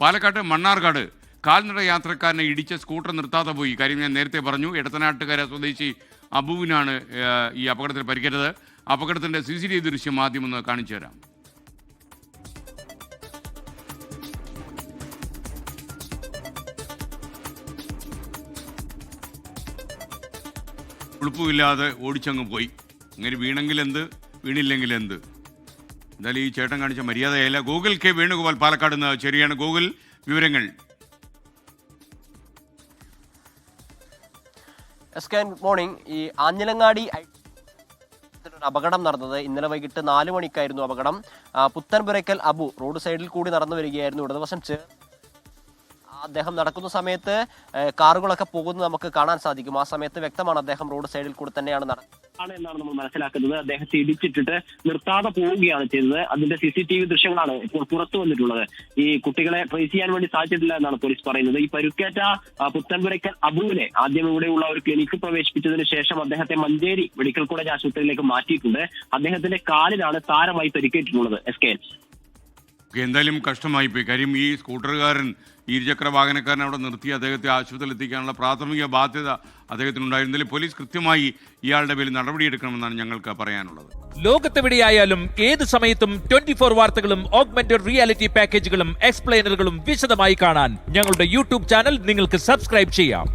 പാലക്കാട്ട് മണ്ണാർക്കാട് കാൽനട യാത്രക്കാരനെ ഇടിച്ച സ്കൂട്ടർ നിർത്താതെ പോയി. കാര്യം ഞാൻ നേരത്തെ പറഞ്ഞു ഇടത്തനാട്ടുകര സ്വദേശി അബുവിനാണ് ഈ അപകടത്തിൽ പരിക്കേറ്റത്. അപകടത്തിന്റെ സി സി ടി വി ദൃശ്യം ആദ്യം ഒന്ന് കാണിച്ചു തരാം. ഉളുപ്പുമില്ലാതെ ഓടിച്ചങ്ങ് പോയി. അങ്ങനെ വീണില്ലെങ്കിൽ എന്ത് എന്തായാലും ഈ ചേട്ടൻ കാണിച്ച മര്യാദയല്ല. ഗൂഗിൾ കെ വേണുഗോപാൽ പാലക്കാട് നിന്ന് ശരിയാണ് ഗൂഗിൾ. വിവരങ്ങൾ. മോർണിംഗ് ഈ ആഞ്ഞിലങ്ങാടി അപകടം നടന്നത്. ഇന്നലെ വൈകിട്ട് നാല് മണിക്കായിരുന്നു അപകടം. പുത്തൻപുരയ്ക്കൽ അബു റോഡ് സൈഡിൽ കൂടി നടന്നു വരികയായിരുന്നു. ഇടതുവശം ചേർ അദ്ദേഹം നടക്കുന്ന സമയത്ത് കാറുകളൊക്കെ പോകുന്നത് നമുക്ക് കാണാൻ സാധിക്കും. ആ സമയത്ത് വ്യക്തമാണ് അദ്ദേഹം റോഡ് സൈഡിൽ കൂടി തന്നെയാണ് നടക്കുന്നത് ആണ് എന്നാണ് നമ്മൾ മനസ്സിലാക്കുന്നത്. അദ്ദേഹത്തെ ഇടിച്ചിട്ടിട്ട് നിർത്താതെ പോവുകയാണ് ചെയ്തത്. അതിന്റെ സി സി ടി വി ദൃശ്യങ്ങളാണ് ഇപ്പോൾ പുറത്തു വന്നിട്ടുള്ളത്. ഈ കുട്ടികളെ ട്രേസ് ചെയ്യാൻ വേണ്ടി സാധിച്ചിട്ടില്ല എന്നാണ് പോലീസ് പറയുന്നത്. ഈ പരുക്കേറ്റ പുത്തൻപുരയ്ക്കൽ അബുവിനെ ആദ്യം ഇവിടെയുള്ള ഒരു ക്ലിനിക്ക് പ്രവേശിപ്പിച്ചതിന് ശേഷം അദ്ദേഹത്തെ മഞ്ചേരി മെഡിക്കൽ കോളേജ് ആശുപത്രിയിലേക്ക് മാറ്റിയിട്ടുണ്ട്. അദ്ദേഹത്തിന്റെ കാലിലാണ് സാരമായി പരിക്കേറ്റിട്ടുള്ളത്. എസ് കെ എന്തായാലും കഷ്ടമായി പോയി. കാര്യം ഈ സ്കൂട്ടറുകാരൻ ഇരുചക്ര വാഹനക്കാരൻ അവിടെ നിർത്തി അദ്ദേഹത്തെ ആശുപത്രിയിൽ എത്തിക്കാനുള്ള പ്രാഥമിക ബാധ്യത അദ്ദേഹത്തിനുണ്ടായിരുന്നില്ല പോലീസ് കൃത്യമായി ഇയാളുടെ പേരിൽ നടപടിയെടുക്കണമെന്നാണ് ഞങ്ങൾക്ക് പറയാനുള്ളത്. ലോകത്തെവിടെയായാലും ഏത് സമയത്തും ട്വന്റി ഫോർ വാർത്തകളും ഓഗ്മെന്റഡ് റിയാലിറ്റി പാക്കേജുകളും എക്സ്പ്ലെയിനറുകളും വിശദമായി കാണാൻ ഞങ്ങളുടെ യൂട്യൂബ് ചാനൽ നിങ്ങൾക്ക് സബ്സ്ക്രൈബ് ചെയ്യാം.